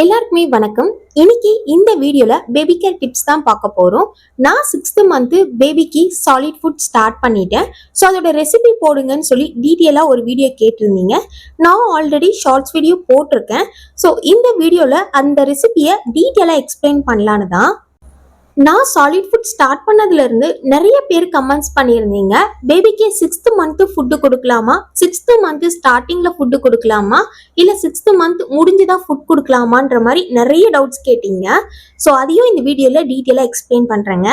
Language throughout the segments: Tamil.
எல்லாருக்குமே வணக்கம். இன்னைக்கு இந்த வீடியோல பேபி கேர் டிப்ஸ் தான் பார்க்க போறோம். நான் சிக்ஸ்த் மந்த் பேபிக்கு சாலிட் ஃபுட் ஸ்டார்ட் பண்ணிட்டேன். ஸோ அதோட ரெசிபி போடுங்கன்னு சொல்லி டீட்டெயிலா ஒரு வீடியோ கேட்டிருந்தீங்க. நான் ஆல்ரெடி ஷார்ட்ஸ் வீடியோ போட்டிருக்கேன். ஸோ இந்த வீடியோல அந்த ரெசிபியை டீட்டெயிலாக எக்ஸ்பிளைன் பண்ணலான்னு தான் நான் சாலிட் ஃபுட் ஸ்டார்ட் பண்ணதுலேருந்து நிறைய பேர் கமெண்ட்ஸ் பண்ணியிருந்தீங்க. பேபிக்கு சிக்ஸ்த் மந்த்து ஃபுட்டு கொடுக்கலாமா? சிக்ஸ்த்து மந்த்து ஸ்டார்டிங்கில் ஃபுட்டு கொடுக்கலாமா? இல்லை சிக்ஸ்த்து மந்த் முடிஞ்சுதான் ஃபுட் கொடுக்கலாமான்ற மாதிரி நிறைய டவுட்ஸ் கேட்டீங்க. ஸோ அதையும் இந்த வீடியோவில் டீட்டெயிலாக எக்ஸ்பிளைன் பண்ணுறேங்க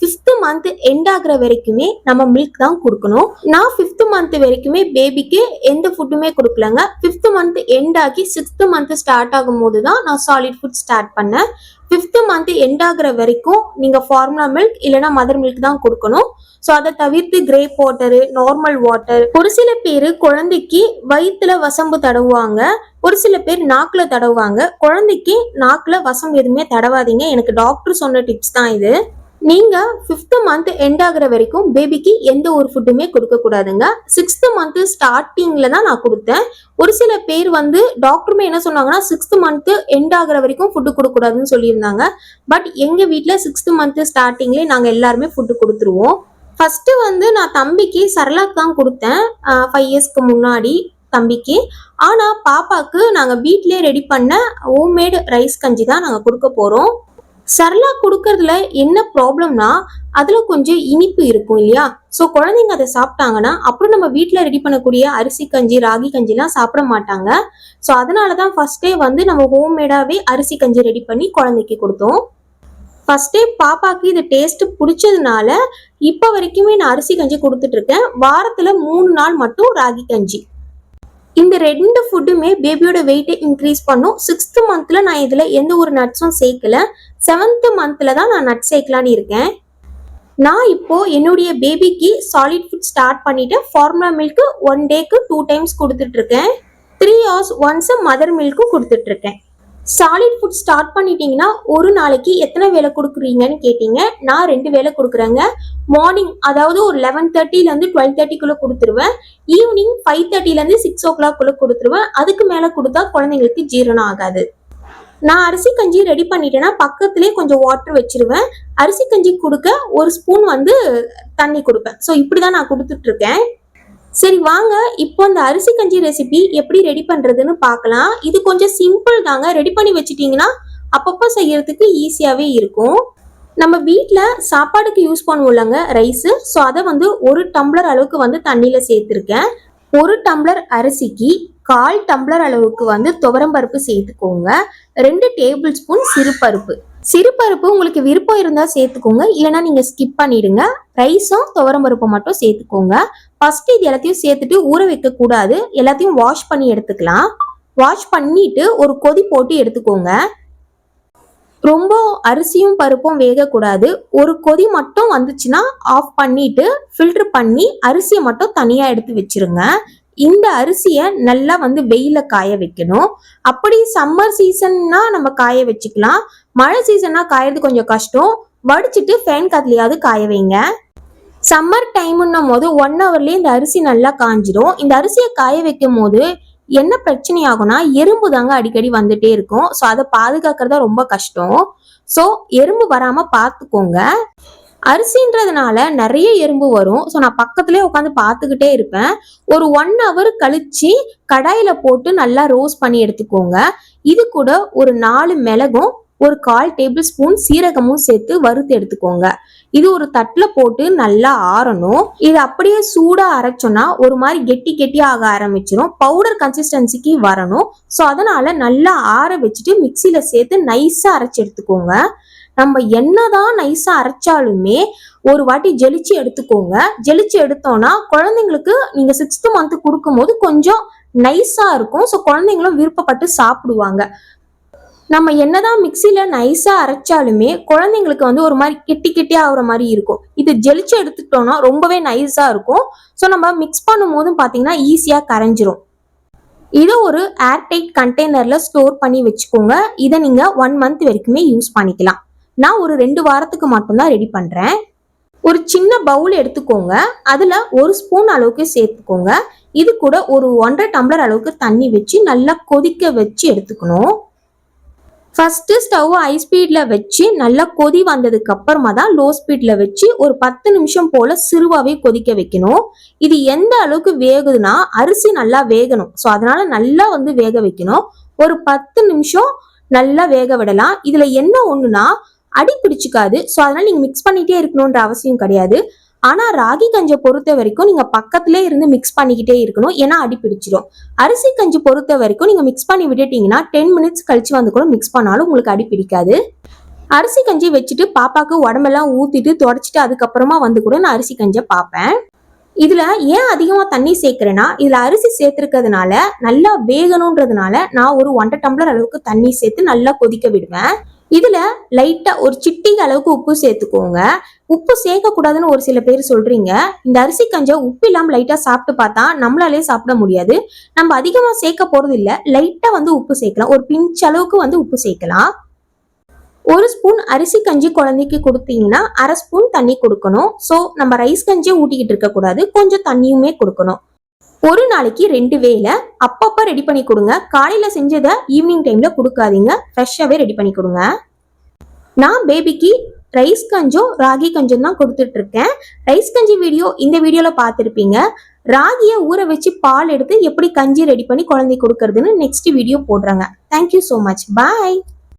ஃபிஃப்த் மந்த் எண்ட் ஆகுற வரைக்குமே நம்ம மில்க் தான் கொடுக்கணும். நான் ஃபிஃப்த் மந்த் வரைக்குமே பேபிக்கு எந்த ஃபுட்டுமே கொடுக்கலங்க. ஃபிஃப்த் மந்த் எண்ட் ஆகி சிக்ஸ்த் மந்த் ஸ்டார்ட் ஆகும் போது தான் நான் சாலிட் ஃபுட் ஸ்டார்ட் பண்ணேன். ஃபிஃப்த் மந்த் எண்ட் ஆகுற வரைக்கும் நீங்கள் ஃபார்முலா மில்க் இல்லைன்னா மதர் மில்க் தான் கொடுக்கணும். ஸோ அதை தவிர்த்து கிரேப் வாட்டரு நார்மல் வாட்டர் ஒரு சில பேர் குழந்தைக்கு வயிற்றுல வசம்பு தடவுவாங்க. ஒரு சில பேர் நாக்கில் தடவுவாங்க. குழந்தைக்கு நாக்கில் வசம் எதுவுமே தடவாதீங்க. எனக்கு டாக்டர் சொன்ன டிப்ஸ் தான் இது. நீங்கள் ஃபிஃப்த்து மந்த் எண்ட் ஆகுற வரைக்கும் பேபிக்கு எந்த ஒரு ஃபுட்டுமே கொடுக்கக்கூடாதுங்க சிக்ஸ்த்து மந்த்து ஸ்டார்டிங்கில் தான் நான் கொடுத்தேன். ஒரு சில பேர் வந்து டாக்டருமே என்ன சொன்னாங்கன்னா சிக்ஸ்த்து மந்த்து எண்ட் ஆகிற வரைக்கும் ஃபுட்டு கொடுக்கக்கூடாதுன்னு சொல்லியிருந்தாங்க. பட் எங்கள் வீட்டில் சிக்ஸ்த்து மந்த்து ஸ்டார்டிங்லேயே நாங்கள் எல்லாருமே ஃபுட்டு கொடுத்துருவோம். ஃபஸ்ட்டு வந்து நான் தம்பிக்கு சரலாக் தான் கொடுத்தேன். ஃபைவ் இயர்ஸ்க்கு முன்னாடி தம்பிக்கு. ஆனால் பாப்பாவுக்கு நாங்கள் வீட்டிலே ரெடி பண்ண ஹோம்மேடு ரைஸ் கஞ்சி தான் நாங்கள் கொடுக்க போகிறோம் சரலா கொடுக்கறதுல என்ன ப்ராப்ளம்னா அதுல கொஞ்சம் இனிப்பு இருக்கும் இல்லையா? ஸோ குழந்தைங்க அதை சாப்பிட்டாங்கன்னா அப்புறம் நம்ம வீட்டில் ரெடி பண்ணக்கூடிய அரிசி கஞ்சி ராகி கஞ்சிலாம் சாப்பிட மாட்டாங்க. ஸோ அதனால தான் ஃபஸ்ட்டே வந்து நம்ம ஹோம்மேடாகவே அரிசி கஞ்சி ரெடி பண்ணி குழந்தைக்கு கொடுத்தோம். ஃபஸ்ட்டே பாப்பாக்கு இது டேஸ்ட்டு பிடிச்சதுனால இப்போ வரைக்குமே நான் அரிசி கஞ்சி கொடுத்துட்ருக்கேன் வாரத்தில் மூணு நாள் மட்டும் ராகி கஞ்சி. இந்த ரெண்டு ஃபுட்டுமே பேபியோட வெயிட்டை இன்க்ரீஸ் பண்ணும். சிக்ஸ்த் மந்த்தில் நான் இதில் எந்த ஒரு நட்ஸும் சேர்க்கல. செவன்த்து மந்தில் தான் நான் நட் சேர்க்கலான்னு இருக்கேன். நான் இப்போ என்னுடைய பேபிக்கு சாலிட் ஃபுட் ஸ்டார்ட் பண்ணிட்டு ஃபார்முலா மில்க்கு ஒன் டேக்கு டூ டைம்ஸ் கொடுத்துட்ருக்கேன் த்ரீ ஹவர்ஸ் ஒன்ஸ் மதர் மில்க்கும் கொடுத்துட்ருக்கேன் சாலிட் ஃபுட் ஸ்டார்ட் பண்ணிட்டீங்கன்னா ஒரு நாளைக்கு எத்தனை வேலை கொடுக்குறீங்கன்னு கேட்டீங்க. நான் ரெண்டு வேலை கொடுக்குறேங்க. மார்னிங் அதாவது ஒரு லெவன் தேர்ட்டிலேருந்து டுவெல் தேர்ட்டிக்குள்ளே கொடுத்துருவேன். ஈவினிங் ஃபைவ் தேர்ட்டிலேருந்து சிக்ஸ் ஓ கிளாக்குள்ளே கொடுத்துருவேன். அதுக்கு மேலே கொடுத்தா குழந்தைங்களுக்கு ஜீரணம் ஆகாது. நான் அரிசி கஞ்சி ரெடி பண்ணிட்டேன்னா பக்கத்துலேயே கொஞ்சம் வாட்டர் வச்சிருவேன். அரிசி கஞ்சி கொடுக்க ஒரு ஸ்பூன் வந்து தண்ணி கொடுப்பேன். ஸோ இப்படி தான் நான் கொடுத்துட்ருக்கேன் சரி வாங்க. இப்போ இந்த அரிசி கஞ்சி ரெசிபி எப்படி ரெடி பண்ணுறதுன்னு பார்க்கலாம். இது கொஞ்சம் சிம்பிள் தாங்க. ரெடி பண்ணி வச்சிட்டிங்கன்னா அப்பப்போ செய்யறதுக்கு ஈஸியாகவே இருக்கும். நம்ம வீட்டில் சாப்பாடுக்கு யூஸ் பண்ணுவோம்லங்க ரைஸு ஸோ அதை வந்து ஒரு டம்ளர் அளவுக்கு வந்து தண்ணியில் சேர்த்துருக்கேன். ஒரு டம்ளர் அரிசிக்கு கால் டம்ளர் அளவுக்கு வந்து துவரம்பருப்பு சேர்த்துக்கோங்க. ரெண்டு டேபிள் ஸ்பூன் சிறுபருப்பு. சிறுபருப்பு உங்களுக்கு விருப்பம் இருந்தால் சேர்த்துக்கோங்க. இல்லைன்னா நீங்கள் ஸ்கிப் பண்ணிடுங்க. ரைஸும் துவரம்பருப்பு மட்டும் சேர்த்துக்கோங்க. ஃபஸ்ட்டு இது எல்லாத்தையும் சேர்த்துட்டு ஊற வைக்கக்கூடாது எல்லாத்தையும் வாஷ் பண்ணி எடுத்துக்கலாம். வாஷ் பண்ணிட்டு ஒரு கொதி போட்டு எடுத்துக்கோங்க. ரொம்ப அரிசியும் பருப்பும் வேகக்கூடாது. ஒரு கொதி மட்டும் வந்துச்சுன்னா ஆஃப் பண்ணிட்டு ஃபில்டர் பண்ணி அரிசியை மட்டும் தனியாக எடுத்து வச்சிருங்க. இந்த அரிசியை நல்லா வந்து வெயில காய வைக்கணும். அப்படி சம்மர் சீசன்னா நம்ம காய வச்சுக்கலாம். மழை சீசன்னா காயறது கொஞ்சம் கஷ்டம். வடிச்சிட்டு ஃபேன் காத்துலயாவது காய வைங்க. சம்மர் டைம்னும் போது ஒன் ஹவர்லேயே இந்த அரிசி நல்லா காஞ்சிரும். இந்த அரிசியை காய வைக்கும் போது என்ன பிரச்சனை ஆகும்னா எறும்பு தாங்க அடிக்கடி வந்துட்டே இருக்கும். ஸோ அதை பாதுகாக்கிறதா ரொம்ப கஷ்டம். ஸோ எறும்பு வராமல் பார்த்துக்கோங்க அரிசின்றதுனால நிறைய எறும்பு வரும். ஸோ நான் பக்கத்துலேயே உட்காந்து பார்த்துக்கிட்டே இருப்பேன். ஒரு ஒன் ஹவர் கழிச்சு கடாயில் போட்டு நல்லா ரோஸ் பண்ணி எடுத்துக்கோங்க. இது கூட ஒரு நாலு மிளகும் ஒரு கால் டேபிள் ஸ்பூன் சீரகமும் சேர்த்து வறுத்து எடுத்துக்கோங்க. இது ஒரு தட்டில் போட்டு நல்லா ஆறணும். இது அப்படியே சூடாக அரைச்சோன்னா ஒரு மாதிரி கெட்டி கெட்டியாக ஆக ஆரம்பிச்சிடும் பவுடர் கன்சிஸ்டன்சிக்கு வரணும். ஸோ அதனால நல்லா ஆற வச்சுட்டு மிக்சியில் சேர்த்து நைஸாக அரைச்சி எடுத்துக்கோங்க. நம்ம என்னதான் நைஸாக அரைச்சாலுமே ஒரு வாட்டி ஜெலிச்சு எடுத்துக்கோங்க. ஜெலிச்சு எடுத்தோன்னா குழந்தைங்களுக்கு நீங்கள் சிக்ஸ்த்து மந்த்து கொடுக்கும்போது கொஞ்சம் நைஸாக இருக்கும். ஸோ குழந்தைங்களும் விருப்பப்பட்டு சாப்பிடுவாங்க. நம்ம என்னதான் மிக்சியில நைஸா அரைச்சாலுமே குழந்தைங்களுக்கு வந்து ஒரு மாதிரி கெட்டி கெட்டி ஆகுற மாதிரி இருக்கும். இது ஜெலிச்சு எடுத்துட்டோம்னா ரொம்பவே நைஸா இருக்கும். ஸோ நம்ம மிக்ஸ் பண்ணும் போதும் பார்த்தீங்கன்னா ஈஸியா கரைஞ்சிரும். இதை ஒரு ஏர்டைட் கண்டெய்னர்ல ஸ்டோர் பண்ணி வச்சுக்கோங்க. இதை நீங்க ஒன் மந்த் வரைக்குமே யூஸ் பண்ணிக்கலாம். நான் ஒரு ரெண்டு வாரத்துக்கு மட்டும்தான் ரெடி பண்றேன். ஒரு சின்ன பவுல் எடுத்துக்கோங்க. அதுல ஒரு ஸ்பூன் அளவுக்கு சேர்த்துக்கோங்க. இது கூட ஒரு ஒன்றரை டம்ளர் அளவுக்கு தண்ணி வச்சு நல்லா கொதிக்க வச்சு எடுத்துக்கணும். ஃபஸ்ட்டு ஸ்டவ் ஹை ஸ்பீடில் வச்சு நல்லா கொதி வந்ததுக்கு அப்புறமா தான் லோ ஸ்பீடில் வச்சு ஒரு பத்து நிமிஷம் போல் சிறுவாகவே கொதிக்க வைக்கணும். இது எந்த அளவுக்கு வேகுதுன்னா அரிசி நல்லா வேகணும். ஸோ அதனால நல்லா வந்து வேக வைக்கணும். ஒரு பத்து நிமிஷம் நல்லா வேக விடலாம். இதில் என்ன ஒன்றுனா அடி பிடிச்சிக்காது. ஸோ அதனால் நீங்கள் மிக்ஸ் பண்ணிகிட்டே இருக்கணுன்ற அவசியம் கிடையாது. ஆனால் ராகி கஞ்சை பொறுத்த வரைக்கும் நீங்கள் பக்கத்திலே இருந்து மிக்ஸ் பண்ணிக்கிட்டே இருக்கணும். ஏன்னா அடி பிடிச்சிரும். அரிசி கஞ்சி பொறுத்த வரைக்கும் நீங்கள் மிக்ஸ் பண்ணி விட்டுட்டீங்கன்னா டென் மினிட்ஸ் கழிச்சு வந்து கூட மிக்ஸ் பண்ணாலும் உங்களுக்கு அடி பிடிக்காது. அரிசி கஞ்சி வச்சுட்டு பாப்பாக்கு உடம்பெல்லாம் ஊற்றிட்டு தொடச்சிட்டு அதுக்கப்புறமா வந்து கூட நான் அரிசி கஞ்சை பார்ப்பேன் இதில் ஏன் அதிகமாக தண்ணி சேர்க்குறேன்னா இதில் அரிசி சேர்த்துருக்கிறதுனால நல்லா வேகணுன்றதுனால நான் ஒரு ஒன்றரை டம்ளர் அளவுக்கு தண்ணி சேர்த்து நல்லா கொதிக்க விடுவேன். இதில் லைட்டாக ஒரு சிட்டிக அளவுக்கு உப்பு சேர்த்துக்கோங்க. உப்பு சேர்க்கக்கூடாதுன்னு ஒரு சில பேர் சொல்கிறீங்க இந்த அரிசி கஞ்சை உப்பு இல்லாமல் லைட்டாக சாப்பிட்டு பார்த்தா நம்மளாலே சாப்பிட முடியாது. நம்ம அதிகமாக சேர்க்க போகிறது இல்லை லைட்டாக வந்து உப்பு சேர்க்கலாம். ஒரு பிஞ்ச் அளவுக்கு வந்து உப்பு சேர்க்கலாம். ஒரு ஸ்பூன் அரிசி கஞ்சி குழந்தைக்கு கொடுத்தீங்கன்னா அரை ஸ்பூன் தண்ணி கொடுக்கணும். ஸோ நம்ம ரைஸ் கஞ்சியை ஊட்டிக்கிட்டு இருக்கக்கூடாது. கொஞ்சம் தண்ணியுமே கொடுக்கணும். ஒரு நாளைக்கு ரெண்டு வேளை அப்பப்போ ரெடி பண்ணி கொடுங்க. காலையில செஞ்சதை ஈவினிங் டைம்ல கொடுக்காதீங்க. ஃப்ரெஷ்ஷாகவே ரெடி பண்ணி கொடுங்க. நான் பேபிக்கு ரைஸ் கஞ்சோ ராகி கஞ்சும் தான் கொடுத்துட்டு இருக்கேன். ரைஸ் கஞ்சி வீடியோ இந்த வீடியோல பார்த்துருப்பீங்க. ராகியை ஊற வச்சு பால் எடுத்து எப்படி கஞ்சி ரெடி பண்ணி குழந்தை கொடுக்கறதுன்னு நெக்ஸ்ட் வீடியோ போடுறாங்க. Thank you so much bye